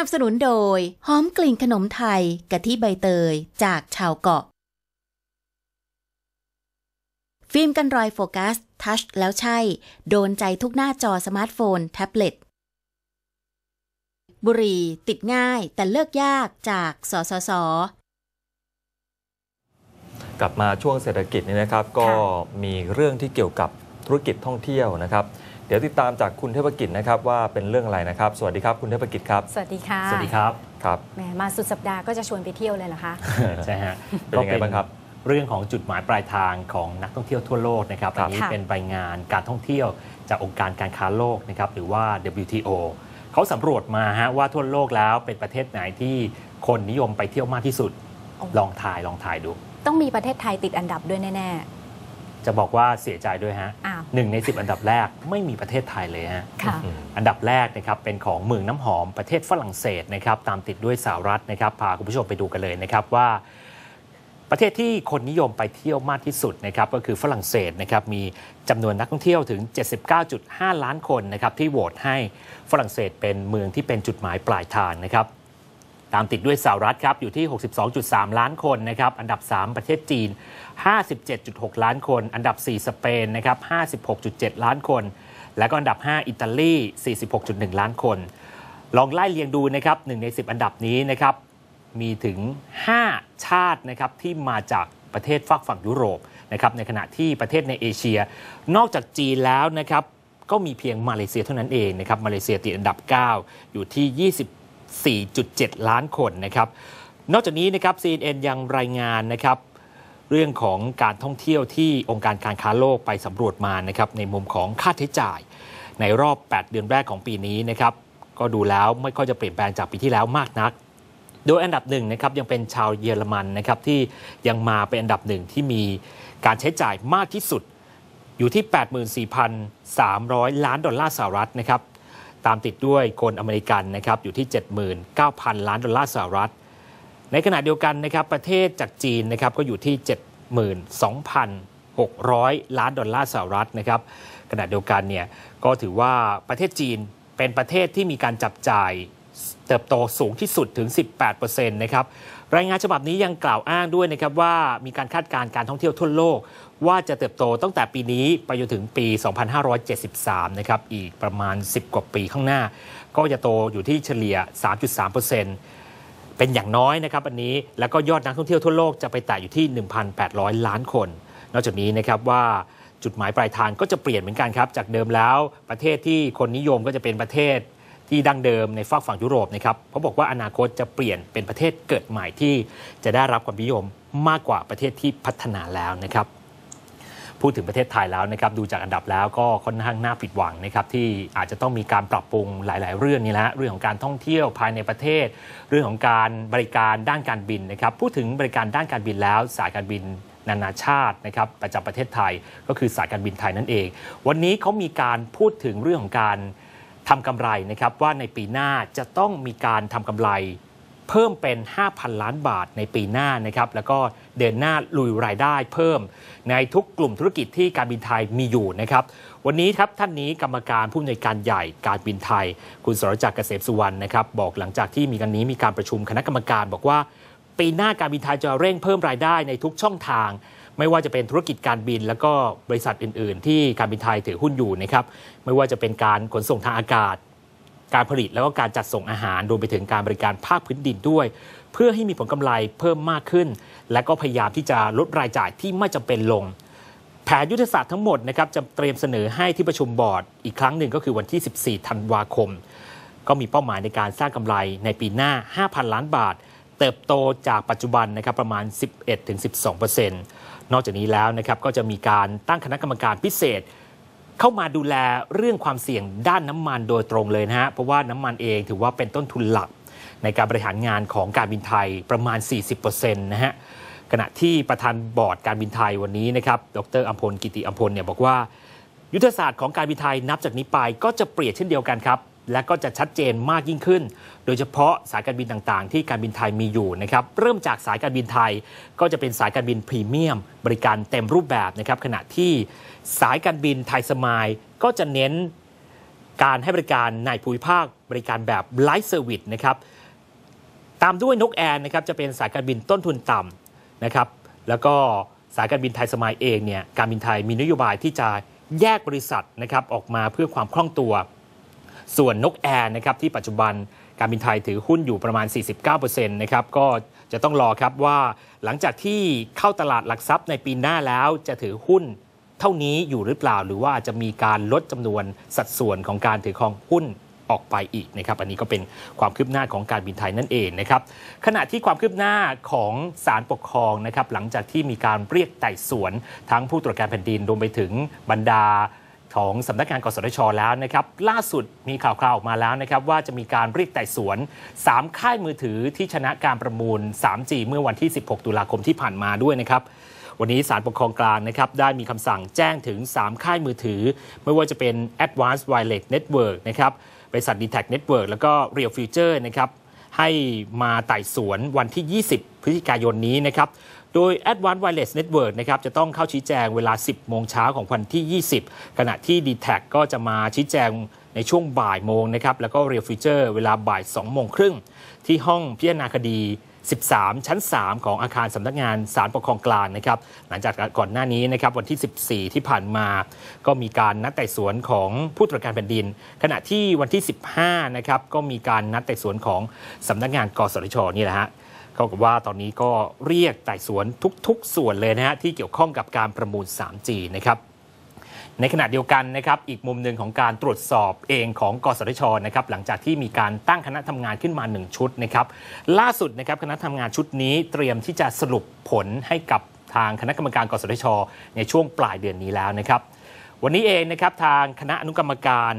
นับสนุนโดย หอมกลิ่นขนมไทยกะทิใบเตยจากชาวเกาะ ฟิล์มกันรอยโฟกัส ทัชแล้วใช่ โดนใจทุกหน้าจอสมาร์ทโฟน แท็บเล็ต บุหรี่ติดง่ายแต่เลิกยากจากสสสกลับมาช่วงเศรษฐกิจนี่นะครับ ก็มีเรื่องที่เกี่ยวกับธุรกิจท่องเที่ยวนะครับ เดี๋ยวติดตามจากคุณเทพกิจนะครับว่าเป็นเรื่องอะไรนะครับ สวัสดีครับคุณเทพกิจครับ สวัสดีค่ะ สวัสดีครับครับแหมมาสุดสัปดาห์ก็จะชวนไปเที่ยวเลยเหรอคะ ใช่ฮะเป็นยังไงบ้างครับ เรื่องของจุดหมายปลายทางของนักท่องเที่ยวทั่วโลกนะครับครัอับนนี้ค่ะเป็นรายงานการท่องเที่ยวจากองค์การการค้าโลกนะครับหรือว่า WTO เขาสำรวจมาฮะว่าทั่วโลกแล้วเป็นประเทศไหนที่คนนิยมไปเที่ยวมากที่สุด ลองถ่ายลองถ่ายดู ต้องมีประเทศไทยติดอันดับด้วยแน่ จะบอกว่าเสียใจด้วยฮะอ้าวหนึ่งใน 10 อันดับแรกไม่มีประเทศไทยเลยฮะๆค่ะอันดับแรกนะครับเป็นของเมืองน้ำหอมประเทศฝรั่งเศสนะครับตามติดด้วยสหรัฐนะครับพาคุณผู้ชมไปดูกันเลยนะครับว่า ประเทศที่คนนิยมไปเที่ยวมากที่สุดนะครับก็คือฝรั่งเศสนะครับมีจำนวนนักท่องเที่ยวถึง 79.5 ล้านคนนะครับที่โหวตให้ฝรั่งเศสเป็นเมืองที่เป็นจุดหมายปลายทางนะครับ ตามติดด้วยสหรัฐครับอยู่ที่ 62.3 ล้านคนนะครับอันดับ 3 ประเทศจีน 57.6 ล้านคน อันดับ 4 สเปนนะครับ56.7 ล้านคน และก็อันดับ 5 อิตาลี 46.1 ล้านคน ลองไล่เรียงดูนะครับหนึ่งใน 10 อันดับนี้นะครับมีถึง 5 ชาตินะครับที่มาจากประเทศฝากฝั่งยุโรปนะครับในขณะที่ประเทศในเอเชีย นอกจากจีนแล้วนะครับก็มีเพียงมาเลเซียเท่านั้นเองนะครับมาเลเซียติดอันดับ 9 อยู่ที่ 4.7 ล้านคนนะครับ นอกจากนี้นะครับ CNN ยังรายงานนะครับเรื่องของการท่องเที่ยวที่องค์การการค้าโลกไปสำรวจมานะครับในมุมของค่าใช้จ่าย ในรอบ 8 เดือนแรกของปีนี้นะครับก็ดูแล้วไม่ค่อยจะเปลี่ยนแปลงจากปีที่แล้วมากนัก โดยอันดับหนึ่งนะครับยังเป็นชาวเยอรมันนะครับที่ยังมาเป็นอันดับหนึ่งที่มีการใช้จ่ายมากที่สุดอยู่ที่ 84,300 ล้านดอลลาร์สหรัฐนะครับ ตามติดด้วยคนอเมริกันนะครับอยู่ที่ 79,000 ล้านดอลลาร์สหรัฐ ในขณะเดียวกันนะครับประเทศจากจีนนะครับก็อยู่ที่ 72,600 ล้านดอลลาร์สหรัฐนะครับขณะเดียวกันเนี่ยก็ถือว่าประเทศจีนเป็นประเทศที่มีการจับจ่ายเติบโตสูงที่สุดถึง 18%นะครับ รายงานฉบับนี้ยังกล่าวอ้างด้วยนะครับว่ามีการคาดการณ์การท่องเที่ยวทั่วโลก ว่าจะเติบโตตั้งแต่ปีนี้ไปจนถึงปี 2573 นะครับอีกประมาณ 10 กว่าปีข้างหน้า ก็จะโตอยู่ที่เฉลี่ย 3.3%เป็นอย่างน้อยนะครับอันนี้แล้วก็ยอดนักท่องเที่ยวทั่วโลกจะไปแตะอยู่ที่ 1,800 ล้านคน นอกจากนี้นะครับว่าจุดหมายปลายทางก็จะเปลี่ยนเหมือนกันครับ จากเดิมแล้วประเทศที่คนนิยมก็จะเป็นประเทศ ที่ดั้งเดิมในฝากฝั่งยุโรปนะครับเขาบอกว่าอนาคตจะเปลี่ยนเป็นประเทศเกิดใหม่ที่จะได้รับความนิยมมากกว่าประเทศที่พัฒนาแล้วนะครับพูดถึงประเทศไทยแล้วนะครับดูจากอันดับแล้วก็ค่อนข้างน่าผิดหวังนะครับที่อาจจะต้องมีการปรับปรุงหลาย ๆ เรื่องนี่แหละเรื่องของการท่องเที่ยวภายในประเทศ เรื่องของการบริการด้านการบินนะครับพูดถึงบริการด้านการบินแล้วสายการบินนานาชาตินะครับประจำประเทศไทยก็คือสายการบินไทยนั่นเอง วันนี้เขามีการพูดถึงเรื่องของการ ทำกำไรนะครับว่าในปีหน้าจะต้องมีการทำกำไร เพิ่มเป็น 5,000 ล้านบาทในปีหน้านะครับแล้วก็เดินหน้าลุยรายได้เพิ่ม ในทุกกลุ่มธุรกิจที่การบินไทยมีอยู่นะครับวันนี้ครับท่านนี้กรรมการผู้อำนวยการใหญ่การบินไทย คุณสรจักรเกษมสุวรรณนะครับบอกหลังจากที่มีกันนี้มีการประชุมคณะกรรมการบอกว่า ปีหน้าการบินไทยจะเร่งเพิ่มรายได้ในทุกช่องทาง ไม่ว่าจะเป็นธุรกิจการบิน แล้วก็บริษัทอื่น ๆ ที่การบินไทยถือหุ้นอยู่นะครับไม่ว่าจะเป็นการขนส่งทางอากาศ การผลิตแล้วก็การจัดส่งอาหารรวมไปถึงการบริการภาคพื้นดินด้วย เพื่อให้มีผลกำไรเพิ่มมากขึ้น และก็พยายามที่จะลดรายจ่ายที่ไม่จำเป็นลงแผนยุทธศาสตร์ทั้งหมดนะครับจะเตรียมเสนอให้ที่ประชุมบอร์ดอีกครั้งหนึ่งก็คือวันที่ 14 ธันวาคม ก็มีเป้าหมายในการสร้างกำไรในปีหน้า 5,000 ล้านบาท เติบโตจากปัจจุบันนะครับประมาณ 11-12%นอกจากนี้แล้วนะครับก็จะมีการตั้งคณะกรรมการพิเศษ เข้ามาดูแลเรื่องความเสี่ยงด้านน้ำมันโดยตรงเลยนะฮะเพราะว่าน้ำมันเองถือว่าเป็นต้นทุนหลัก ในการบริหารงานของการบินไทยประมาณ 40%นะฮะขณะที่ประธานบอร์ดการบินไทยวันนี้นะครับ ดรอัมพลกิติอัมพลเนี่ยบอกว่า ยุทธศาสตร์ของการบินไทยนับจากนี้ไปก็จะเปลี่ยนเช่นเดียวกันครับ และก็จะชัดเจนมากยิ่งขึ้น โดยเฉพาะสายการบินต่างๆ ที่การบินไทยมีอยู่นะครับเริ่มจากสายการบินไทยก็จะเป็นสายการบินพรีเมียม บริการเต็มรูปแบบนะครับขณะที่สายการบินไทยสมายก็จะเน้นการให้บริการในภูมิภาคบริการแบบไลฟ์เซอร์วิสนะครับตามด้วยนกแอร์นะครับจะเป็นสายการบินต้นทุนต่ำนะครับแล้วก็สายการบินไทยสมายเองเนี่ยการบินไทยมีนโยบายที่จะแยกบริษัทนะครับออกมาเพื่อความคล่องตัว ส่วนนกแอร์นะครับที่ปัจจุบันการบินไทยถือหุ้นอยู่ประมาณ 49%นะครับก็จะต้องรอครับว่าหลังจากที่เข้าตลาดหลักทรัพย์ในปีหน้าแล้วจะถือหุ้นเท่านี้อยู่หรือเปล่า หรือว่าจะมีการลดจำนวนสัดส่วนของการถือครองหุ้นออกไปอีกนะครับ อันนี้ก็เป็นความคืบหน้าของการบินไทยนั่นเองนะครับ ขณะที่ความคืบหน้าของศาลปกครองนะครับ หลังจากที่มีการเรียกไต่สวน ทั้งผู้ตรวจการแผ่นดินรวมไปถึงบรรดา ของสำนักงานกสทชแล้วนะครับล่าสุดมีข่าวคราวออกมาแล้วนะครับว่าจะมีการรียกไต่สวน 3 ค่ายมือถือที่ชนะการประมูล 3G เมื่อวันที่ 16 ตุลาคมที่ผ่านมาด้วยนะครับวันนี้ศาลปกครองกลางนะครับได้มีคำสั่งแจ้งถึง 3 ค่ายมือถือ ไม่ว่าจะเป็น Advanced Wireless Network นะครับบริษัท d t a c Network แล้วก็ Real Future นะครับให้มาไต่สวนวันที่ 20 พฤศจิกายนนี้นะครับ โดย Advanced Wireless Network นะครับจะต้องเข้าชี้แจงเวลา 10 โมงเช้าของวันที่ 20 ขณะที่ d t a c ก็จะมาชี้แจงในช่วงบ่ายโมงนะครับแล้วก็ Real Future เวลาบ่าย2โมงครึ่งที่ห้องพิจารณาคดี 13 ชั้น 3 ของอาคารสำนักงานศาลปกครองกลางนะครับ หลังจากก่อนหน้านี้นะครับวันที่ 14 ที่ผ่านมา ก็มีการนัดไต่สวนของผู้ตรวจการแผ่นดิน ขณะที่วันที่ 15 นะครับก็มีการนัดไต่สวนของสำนักงานกสทชนี่แหละฮะ เขาบอกว่าตอนนี้ก็เรียกไต่สวนทุกๆ ส่วนเลยนะฮะที่เกี่ยวข้องกับการประมูล 3G นะครับในขณะเดียวกันนะครับอีกมุมหนึ่งของการตรวจสอบเองของกสทชนะครับหลังจากที่มีการตั้งคณะทำงานขึ้นมา 1 ชุดนะครับล่าสุดนะครับคณะทำงานชุดนี้เตรียมที่จะสรุปผลให้กับทางคณะกรรมการกสทช ในช่วงปลายเดือนนี้แล้วนะครับ วันนี้เองนะครับทางคณะอนุกรรมการ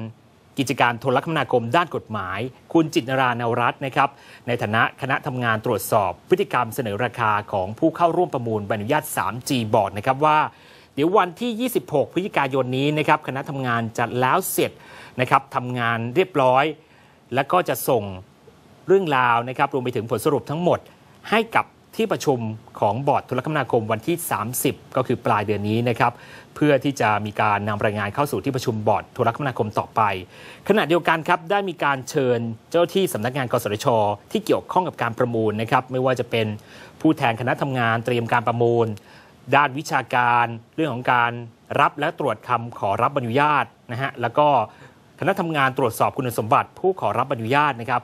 กิจการโทรคมนาคมด้านกฎหมาย คุณจิตนรานวรัตน์นะครับ ในฐานะคณะทำงานตรวจสอบ พฤติกรรมเสนอราคาของผู้เข้าร่วมประมูลใบอนุญาต 3G บอกนะครับว่า เดี๋ยววันที่ 26 พฤศจิกายนนี้นะครับคณะทำงานจะแล้วเสร็จนะครับทำงานเรียบร้อย แล้วก็จะส่งเรื่องราวนะครับรวมไปถึงผลสรุปทั้งหมดให้กับ ที่ประชุมของบอร์ดโทรคมนาคมวันที่ 30 ก็คือปลายเดือนนี้นะครับเพื่อที่จะมีการนำรายงานเข้าสู่ที่ประชุมบอร์ดโทรคมนาคมต่อไป ขณะเดียวกันครับได้มีการเชิญเจ้าที่สำนักงานกสทช ที่เกี่ยวข้องกับการประมูลนะครับไม่ว่าจะเป็นผู้แทนคณะทำงานเตรียมการประมูล ด้านวิชาการเรื่องของการรับและตรวจคำขอรับอนุญาตนะฮะแล้วก็คณะทำงานตรวจสอบคุณสมบัติ ผู้ขอรับอนุญาตนะครับ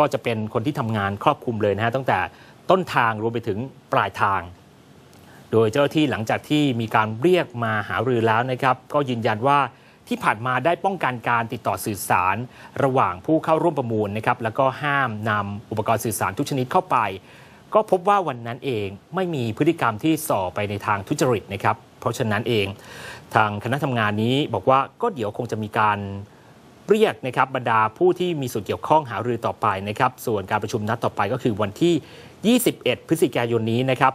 ก็จะเป็นคนที่ทำงานครอบคลุมเลยนะฮะตั้งแต่ ต้นทางรวมไปถึงปลายทาง โดยเจ้าหน้าที่หลังจากที่มีการเรียกมาหารือแล้วนะครับ ก็ยืนยันว่าที่ผ่านมาได้ป้องกันการติดต่อสื่อสาร ระหว่างผู้เข้าร่วมประมูลนะครับแล้วก็ห้ามนำอุปกรณ์สื่อสารทุกชนิดเข้าไป ก็พบว่าวันนั้นเองไม่มีพฤติกรรมที่ส่อไปในทางทุจริตนะครับ เพราะฉะนั้นเองทางคณะทำงานนี้บอกว่าก็เดี๋ยวคงจะมีการเรียกนะครับบรรดาผู้ที่มีส่วนเกี่ยวข้องหารือต่อไปนะครับ ส่วนการประชุมนัดต่อไปก็คือวันที่ 21 พฤศจิกายนนี้นะครับ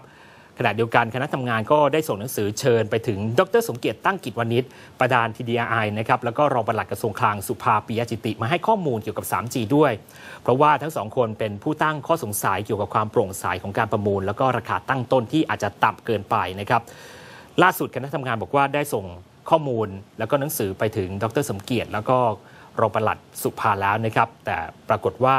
ขณะเดียวกันคณะทำงานก็ได้ส่งหนังสือเชิญไปถึงดรสมเกียรติตั้งกิจวณิชประธาน TDI นะครับแล้วก็รองปลัดกระทรวงคลังสุภาปิยจิติ มาให้ข้อมูลเกี่ยวกับ 3G ด้วย เพราะว่าทั้งสองคนเป็นผู้ตั้งข้อสงสัยเกี่ยวกับความโปร่งใสของการประมูล แล้วก็ราคาตั้งต้นที่อาจจะต่ำเกินไปนะครับล่าสุดคณะทำงานบอกว่าได้ส่งข้อมูลแล้วก็หนังสือไปถึงดรสมเกียรติ แล้วก็รองปลัดสุภาแล้วนะครับแต่ปรากฏว่า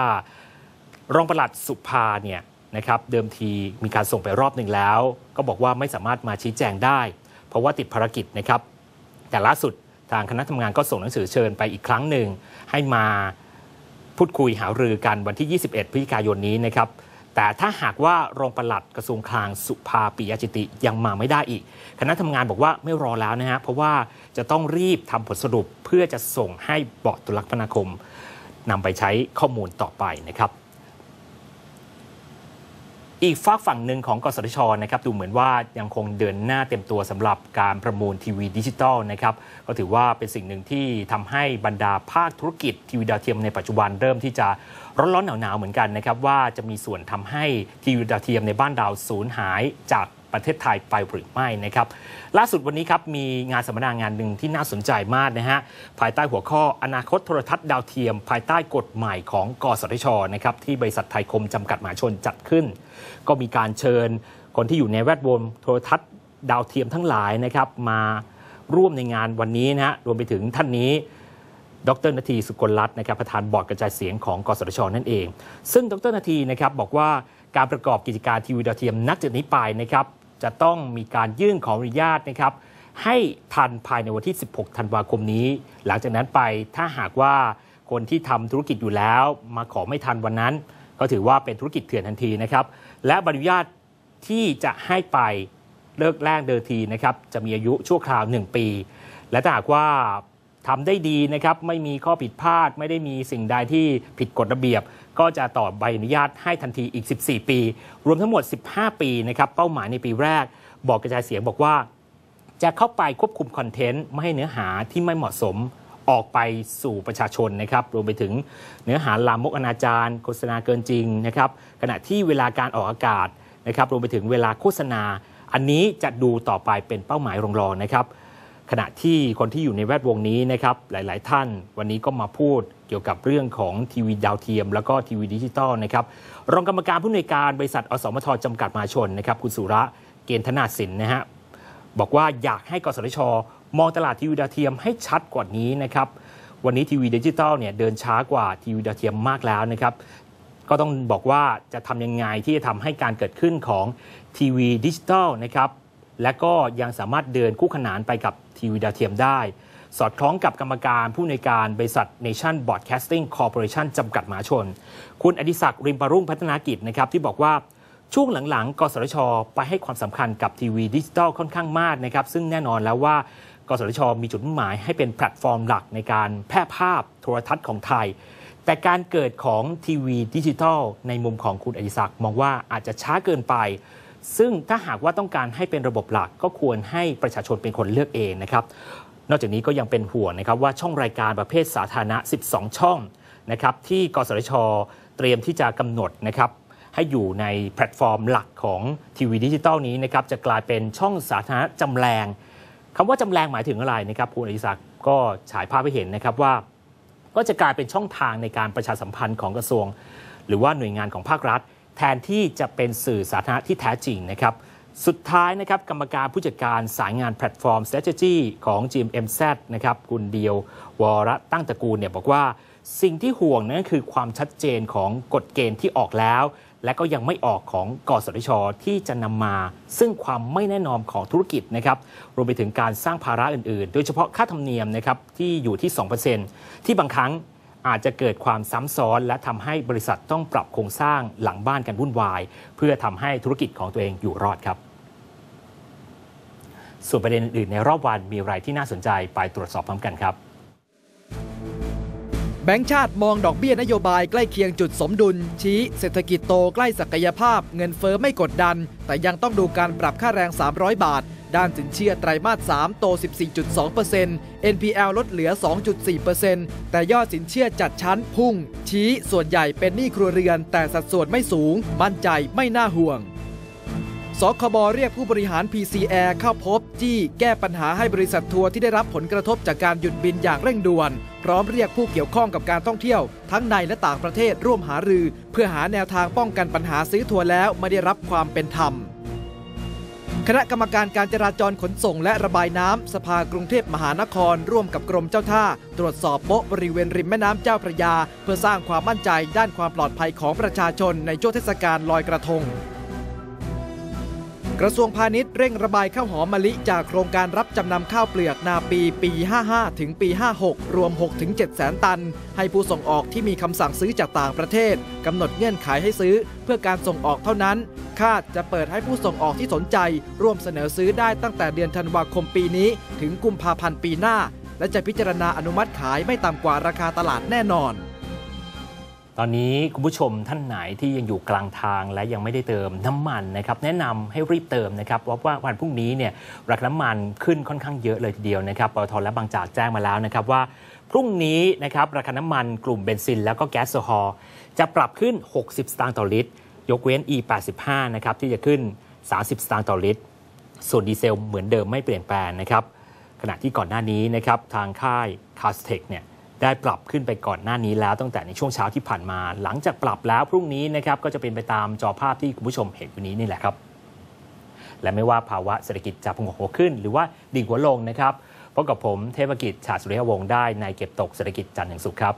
รองปลัดสุภาเนี่ย นะครับเดิมทีมีการส่งไปรอบหนึ่งแล้ว ก็บอกว่าไม่สามารถมาชี้แจงได้ เพราะว่าติดภารกิจนะครับ แต่ล่าสุดทางคณะทำงานก็ส่งหนังสือเชิญไปอีกครั้งหนึ่ง ให้มาพูดคุยหารือกันวันที่ 21 พฤศจิกายนนี้นะครับแต่ถ้าหากว่ารองปลัดกระทรวงคลังสุภาปิยจิติยังมาไม่ได้อีก คณะทำงานบอกว่าไม่รอแล้วนะฮะเพราะว่าจะต้องรีบทำผลสรุปเพื่อจะส่งให้บอร์ดตุลาคมนาคมนำไปใช้ข้อมูลต่อไปนะครับ อีกฝากฝั่งหนึ่งของกสทชนะครับดูเหมือนว่ายังคงเดินหน้าเต็มตัวสำหรับการประมูลทีวีดิจิตอลนะครับก็ถือว่าเป็นสิ่งหนึ่งที่ทำให้บรรดาภาคธุรกิจทีวีดาวเทียมในปัจจุบันเริ่มที่จะร้อนๆหนาวๆเหมือนกันนะครับว่าจะมีส่วนทำให้ทีวีดาวเทียมในบ้านเราสูญหายจาก ประเทศไทยไปหรือไม่นะครับล่าสุดวันนี้ครับมีงานสัมมนางานหนึ่งที่น่าสนใจมากนะฮะภายใต้หัวข้ออนาคตโทรทัศน์ดาวเทียม ภายใต้กฎหม่ของกสทชนะครับที่บริษัทไทยคมจำกัดมหาชนจัดขึ้น ก็มีการเชิญคนที่อยู่ในแวดวงโทรทัศน์ดาวเทียมทั้งหลายนะครับมาร่วมในงานวันนี้นะฮะรวมไปถึงท่านนี้ดรนาทีสุกลรัตน์นะครับประธานบอร์ดกระจายเสียงของกสทชนั่นเอง ซึ่งดรนาทีนะครับบอกว่าการประกอบกิจการทีวีดาวเทียมนักจากนี้ไปนะครับ จะต้องมีการยื่นขออนุญาตนะครับให้ทันภายในวันที่ 16 ธันวาคมนี้ หลังจากนั้นไปถ้าหากว่าคนที่ทำธุรกิจอยู่แล้ว มาขอไม่ทันวันนั้น ก็ถือว่าเป็นธุรกิจเถื่อนทันทีนะครับ และใบอนุญาตที่จะให้ไปเลิกแรกเดิมทีนะครับจะมีอายุชั่วคราว 1 ปี และถ้าหากว่า ทำได้ดีนะครับไม่มีข้อผิดพลาด ไม่ได้มีสิ่งใดที่ผิดกฎระเบียบ ก็จะต่อใบอนุญาตให้ทันทีอีก 14 ปี รวมทั้งหมด 15 ปีนะครับเป้าหมายในปีแรก บอกกระจายเสียงบอกว่า จะเข้าไปควบคุมคอนเทนต์ไม่ให้เนื้อหาที่ไม่เหมาะสมออกไปสู่ประชาชนนะครับรวมไปถึงเนื้อหาลามกอนาจารโฆษณาเกินจริงนะครับขณะที่เวลาการออกอากาศนะครับรวมไปถึงเวลาโฆษณา อันนี้จะดูต่อไปเป็นเป้าหมายรองๆนะครับ ขณะที่คนที่อยู่ในแวดวงนี้นะครับหลาย ๆ ท่านวันนี้ก็มาพูดเกี่ยวกับเรื่องของทีวีดาวเทียม แล้วก็ทีวีดิจิตอลนะครับรองกรรมการผู้อำนวยการบริษัทอสมทจำกัดมาชนนะครับคุณสุระเกณฑ์ธนาสินนะฮะบอกว่าอยากให้กสทช มองตลาดทีวีดาวเทียมให้ชัดกว่านี้นะครับวันนี้ทีวีดิจิตอลเนี่ยเดินช้ากว่าทีวีดาวเทียมมากแล้วนะครับก็ต้องบอกว่าจะทำยังไงที่จะทำให้การเกิดขึ้นของทีวีดิจิตอลนะครับ และก็ยังสามารถเดินคู่ขนานไปกับทีวีดาวเทียมได้ สอดคล้องกับกรรมการผู้ในการบริษัท Nation Broadcasting Corporation จำกัดมหาชน คุณอดิศักดิ์ริมปรุ่งพัฒนากิจนะครับที่บอกว่าช่วงหลังๆ กสทช ไปให้ความสำคัญกับทีวีดิจิตอลค่อนข้างมากนะครับ ซึ่งแน่นอนแล้วว่า กสทช มีจุดมุ่งหมายให้เป็นแพลตฟอร์มหลักในการแพร่ภาพโทรทัศน์ของไทย แต่การเกิดของทีวีดิจิทัลในมุมของคุณอดิศักดิ์มองว่าอาจจะช้าเกินไป ซึ่งถ้าหากว่าต้องการให้เป็นระบบหลักก็ควรให้ประชาชนเป็นคนเลือกเองนะครับนอกจากนี้ก็ยังเป็นห่วงนะครับว่าช่องรายการประเภทสาธารณะ 12 ช่องนะครับที่กสทช เตรียมที่จะกำหนดนะครับให้อยู่ในแพลตฟอร์มหลักของทีวีดิจิตอลนี้นะครับจะกลายเป็นช่องสาธารณะจำแรงคำว่าจำแรงหมายถึงอะไรนะครับคุณอดิศักก็ฉายภาพให้เห็นนะครับว่า ก็จะกลายเป็นช่องทางในการประชาสัมพันธ์ของกระทรวง หรือว่าหน่วยงานของภาครัฐ แทนที่จะเป็นสื่อสาธารณะที่แท้จริงนะครับสุดท้ายนะครับกรรมการผู้จัดการสายงานแพลตฟอร์ม strategy ของ GMMZ นะครับคุณเดียววรตั้งตระกูลเนี่ยบอกว่าสิ่งที่ห่วงนั่นคือความชัดเจนของกฎเกณฑ์ที่ออกแล้ว และก็ยังไม่ออกของกสทช ที่จะนำมา ซึ่งความไม่แน่นอนของธุรกิจนะครับรวมไปถึงการสร้างภาระอื่นๆ โดยเฉพาะค่าธรรมเนียมนะครับที่อยู่ที่ 2%ที่บางครั้ง อาจจะเกิดความซ้ำซ้อน และทำให้บริษัทต้องปรับโครงสร้างหลังบ้านกันวุ่นวาย เพื่อทำให้ธุรกิจของตัวเองอยู่รอดครับ ส่วนประเด็นอื่นในรอบวันมีอะไรที่น่าสนใจไปตรวจสอบพร้อมกันครับแบงก์ชาติมองดอกเบี้ยนโยบายใกล้เคียงจุดสมดุล ชี้เศรษฐกิจโตใกล้ศักยภาพ เงินเฟอ้อไม่กดดัน แต่ยังต้องดูการปรับค่าแรง 300 บาท ด้านสินเชื่อไตรมาส 3 โต 14.2% NPL ลดเหลือ 2.4%แต่ยอดสินเชื่อจัดชั้นพุ่ง ชี้ส่วนใหญ่เป็นหนี้ครัวเรือน แต่สัดส่วนไม่สูง มั่นใจไม่น่าห่วงสคบเรียกผู้บริหาร PCR เข้าพบ จี้แก้ปัญหาให้บริษัททัวร์ที่ได้รับผลกระทบจากการหยุดบินอย่างเร่งด่วน พร้อมเรียกผู้เกี่ยวข้องกับการท่องเที่ยว ทั้งในและต่างประเทศร่วมหารือ เพื่อหาแนวทางป้องกันปัญหาซื้อทัวร์แล้วไม่ได้รับความเป็นธรรม คณะกรรมการการจราจรขนส่งและระบายน้ำสภากรุงเทพมหานคร ร่วมกับกรมเจ้าท่า ตรวจสอบโป๊ะบริเวณริมแม่น้ำเจ้าพระยา เพื่อสร้างความมั่นใจด้านความปลอดภัยของประชาชนในช่วงเทศกาลลอยกระทง กระทรวงพาณิชย์เร่งระบายข้าวหอมมะลิจากโครงการรับจำนำข้าวเปลือกนาปีปี 55 ถึงปี 56 รวม 6-7 แสนตัน ให้ผู้ส่งออกที่มีคำสั่งซื้อจากต่างประเทศกำหนดเงื่อนไขให้ซื้อ เพื่อการส่งออกเท่านั้น คาดจะเปิดให้ผู้ส่งออกที่สนใจ ร่วมเสนอซื้อได้ตั้งแต่เดือนธันวาคมปีนี้ ถึงกุมภาพันธ์ปีหน้า และจะพิจารณาอนุมัติขายไม่ต่ำกว่าราคาตลาดแน่นอน ตอนนี้คุณผู้ชมท่านไหนที่ยังอยู่กลางทางและยังไม่ได้เติมน้ำมันนะครับแนะนำให้รีบเติมนะครับเพราะว่าวันพรุ่งนี้เนี่ยราคาน้ำมันขึ้นค่อนข้างเยอะเลยทีเดียวนะครับปตทและบางจากแจ้งมาแล้วนะครับว่าพรุ่งนี้นะครับราคาน้ำมันกลุ่มเบนซิน แล้วก็แก๊สโซฮอล์จะปรับขึ้น 60 สตางค์ต่อลิตร ยกเว้น E85 นะครับที่จะขึ้น 30 สตางค์ต่อลิตร ส่วนดีเซลเหมือนเดิมไม่เปลี่ยนแปลงนะครับขณะที่ก่อนหน้านี้นะครับทางค่ายคาสเทคเนี่ยได้ปรับขึ้นไปก่อนหน้านี้แล้วตั้งแต่ในช่วงเช้าที่ผ่านมา หลังจากปรับแล้วพรุ่งนี้นะครับก็จะเป็นไปตามจอภาพที่คุณผู้ชมเห็นอยู่นี้นี่แหละครับ และไม่ว่าภาวะเศรษฐกิจจะพงหัวขึ้น หรือว่าดิ่งหัวลงนะครับพบกับผมเทพกิจ ชาสุริยวงศ์ได้ในเก็บตกเศรษฐกิจจันทร์อย่างสุขครับ